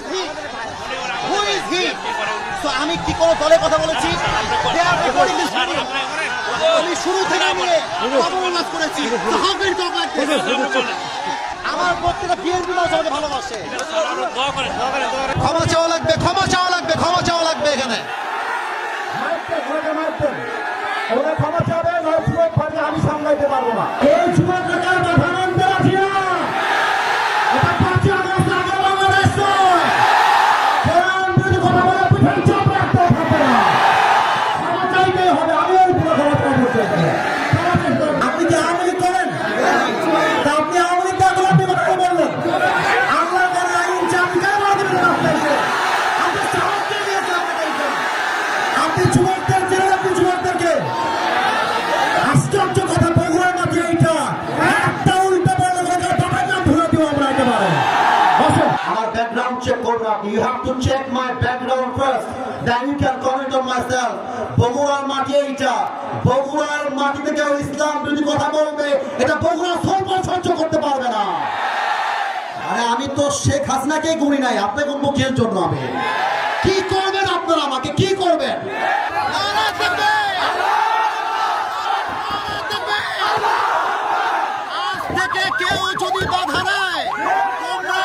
Is he who is he so আমি কি কোনো দলের কথা বলেছি? They are recording this video. আমি শুরু থেকে নিয়ে অবমাননা করেছি। can you talk আমার প্রত্যেকটা বিএনপি মানুষ আমাকে ভালোবাসে। ক্ষমা চাওয়া লাগবে ক্ষমা চাওয়া লাগবে ক্ষমা চাওয়া লাগবে এখানে। ক্ষমা চাবে, আমি সামলাইতে পারব না। To check my background first then you can comment on my self বগুড়ার মাটি এইটা। বগুড়ার মাটিতে কেউ ইসলাম যদি কথা বলবে, এটা বগুড়া সরকার সহ্য করতে পারবে না। আরে, আমি তো শেখ হাসিনাকেই গুনি নাই আপনি কোন মুখের জন্য আমি? কি করবেন আপনারা আমাকে? কি করবেন? কেউ যদি বাধা দেয়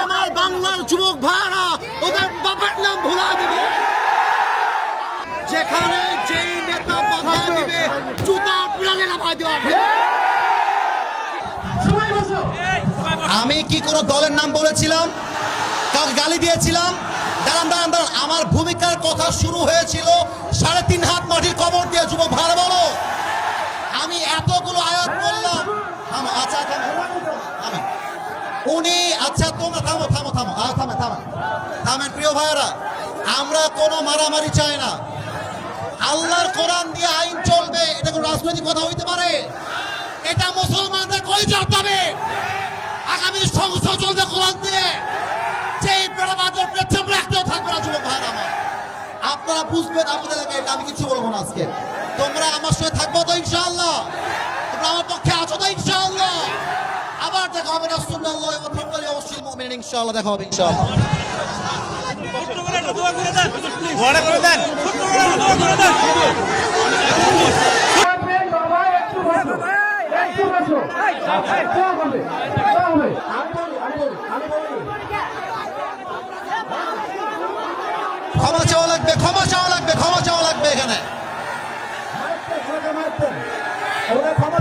আমার বাংলার যুবক বাবার নাম ভুলা দিবে। যেখানে যেই নেতা বাধা দিবে জুতা প্রাণে নামাই দেওয়া আমি কি কোনো দলের নাম বলেছিলাম? কাউকে গালি দিয়েছিলাম? দাঁড়ান দাঁড়ান দাঁড়ান। আমার ভূমিকার কথা শুরু হয়েছিল সাড়ে তিন হাত মাটির কবর দিয়ে যুবক ভাড়া বলো। আমি এতগুলো আয়াত বললাম। আচ্ছা থামো। থামো উনি আচ্ছা তোমরা থামো থামো থামো। থামে থামে। থামেন প্রিয় ভাইয়েরা, আমরা কোনো মারামারি চাই না। আল্লাহর কোরআন দিয়ে আইন চলবে, এটা কোনো রাজনৈতিক কথা হইতে পারে? এটা মুসলমানদের কই যাবে আগামী সংসদ চলবে কোরআন দিয়ে। যেই বেড়াবাদের পেছন রাখতেও থাকবে না, যুবক ভাইয়েরা আমার। আপনারা বুঝবেন আপনাদের এটা আমি কিছু বলব না আজকে। তোমরা আমার সঙ্গে থাকব তো ইনশাআল্লাহ। তোমরা আমার পক্ষে আছো তো ইনশাআল্লাহ। আবার দেখা হবে, রাসূলুল্লাহ ওয়া থাকবালি অবশ্যই মুমিন, ইনশাআল্লাহ দেখা হবে, ইনশাআল্লাহ। ক্ষমা চাওয়া লাগবে ক্ষমা চাওয়া লাগবে ক্ষমা চাওয়া লাগবে এখানে। ক্ষমা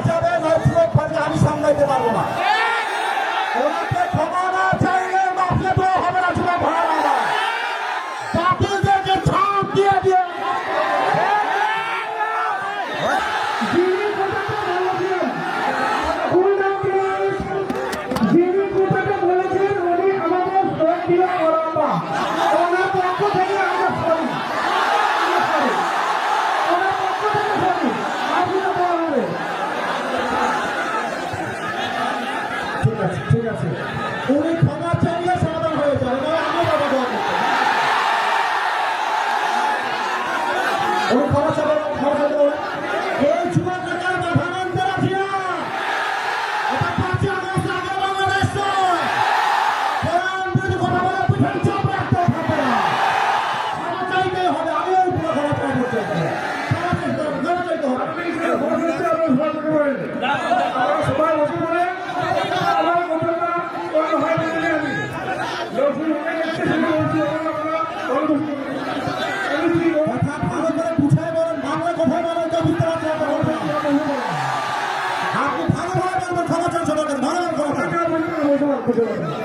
Thank you.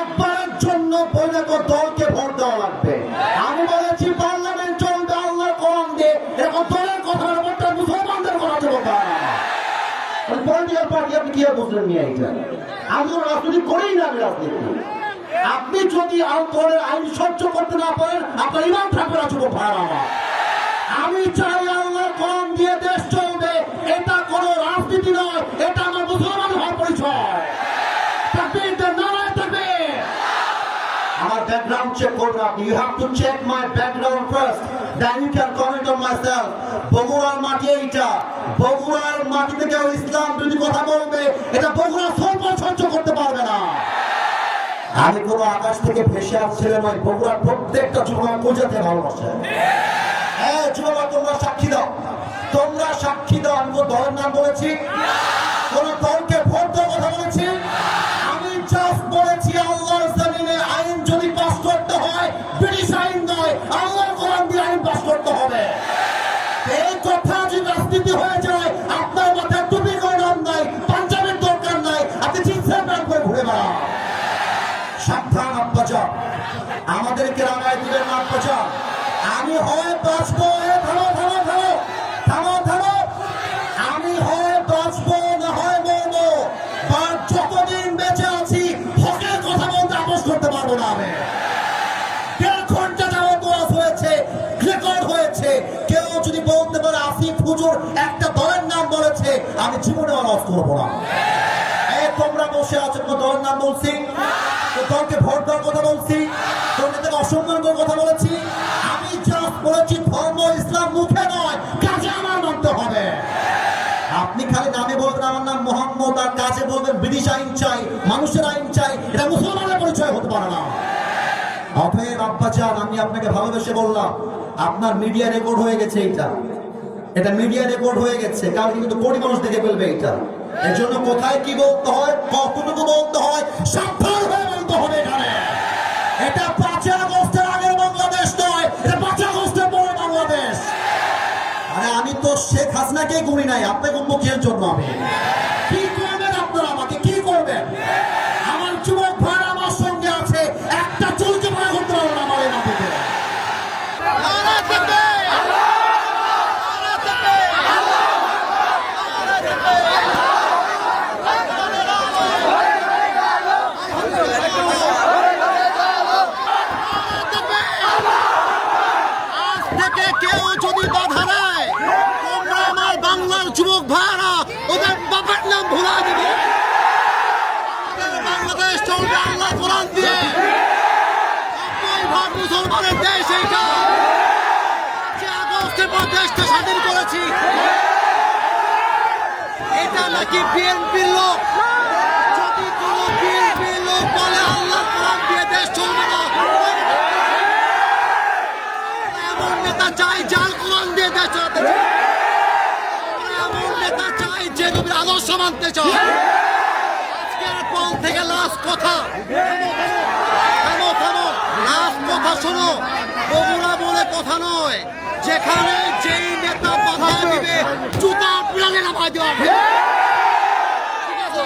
একবারের জন্য বৈরাগ দলকে ভোট দেওয়া লাগবে। আমি বলেছি, পার্লামেন্ট চলবে আল্লাহর কোরআন দিয়ে। এরকম দলের কথা ব্যাপারটা মুসলমানদের কথা চলবে পলিটিক্যাল পার্টি আপনি কি আর বুঝলেন নিয়ে এইটা? আমি রাজনীতি করেই না রাজনীতি। আপনি যদি আইন সহ্য করতে না পারেন, আপনার ইমাম থাকবে না যুবক ভাড়া আমার ব্যাকগ্রাউন্ড চেক করবেন আপনি you have to check my background first then you can comment on বগুড়ার মাটি এইটা। বগুড়ার মাটিতে কেউ ইসলাম যদি কথা বলবে, এটা বগুড়া সর্ব সহ্য করতে পারবে না। আমি কোনো আকাশ থেকে ভেসে আসছিলাম ওই বগুড়ার প্রত্যেকটা যুবক বোঝাতে ভালোবাসে। হ্যাঁ যুবক, তোমরা সাক্ষী দাও। তোমরা সাক্ষী দাও, আমি কোনো নাম বলেছি? কোন ব্রিটিশ আইন করব তোমরা বসে আছো কোনো নাম বলছি। দলকে ভোট দেওয়ার কথা বলছি। তোমরা অসম্মান করার কথা বলেছি। আমি জাস্ট বলেছি, ধর্ম ইসলাম মুখে নয়, কাজে আমার মানতে হবে। আপনি খালি নামে বলবেন, আমার নাম মোহাম্মদ, আর কাজে বলবেন, ব্রিটিশ আইন চাই, মানুষের আইন চাই, এটা মুসলমানের পরিচয় হতে পারে না। অতএব আব্বাজান আমি আপনাকে ভালোবেসে বললাম, আপনার মিডিয়া রেকর্ড হয়ে গেছে এটা এটা মিডিয়া রেকর্ড হয়ে গেছে কারণ কিন্তু কোটি মানুষ দেখে ফেলবে এটা এর জন্য কোথায় কি বলতে হয় কতটুকু বলতে হয়, সাবধান হয়ে বলতে হবে এখানে। এটা পাঁচই আগস্টের আগের বাংলাদেশ নয়, এটা পাঁচই আগস্টের পরে বাংলাদেশ। আরে আমি তো শেখ হাসিনাকে গুনি নাই, আপনাকে মুখের জন্য আমি কি করবেন আপনারা আমাকে কি করবেন আমার যুবক ভাই আমার সঙ্গে আছে একটা চুলকে মনে করতে পারব না আমার এই মাটিতে আজ কেউ যদি বাধা দেয়, তোমরা আমার বাংলার যুবক ভাইরা, ওদের বাবার নাম ভুলা দিবে। দিয়ে। ভাগ মুসলমানের দেশ এইটা। আগস্টের পর করেছি। এটা নাকি বিএনপির লোক? যদি কোনো বিএনপির লোক বলে আল্লাহ দিয়ে দেশ চলবে না এমন নেতা চাই, যার কোরআন দিয়ে দেশ চালাতে চায় আমরা এমন নেতা চাই যে নবীর আদর্শ মানতে চায় আজকের পর থেকে লাস্ট কথা। থামো থামো লাস্ট কথা শোনো। বগুড়া বলে কথা নয়। যেখানে যেই নেতা বাধা দিবে, জুতা পিড়ালে নামায় দেওয়া ঠিক আছে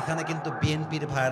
এখানে কিন্তু বিএনপির ভাইয়েরা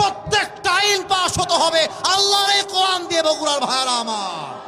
প্রত্যেকটা আইন পাশ হতে হবে। আল্লাহর কোরআন দিয়ে বগুড়ার ভাইরা আমার।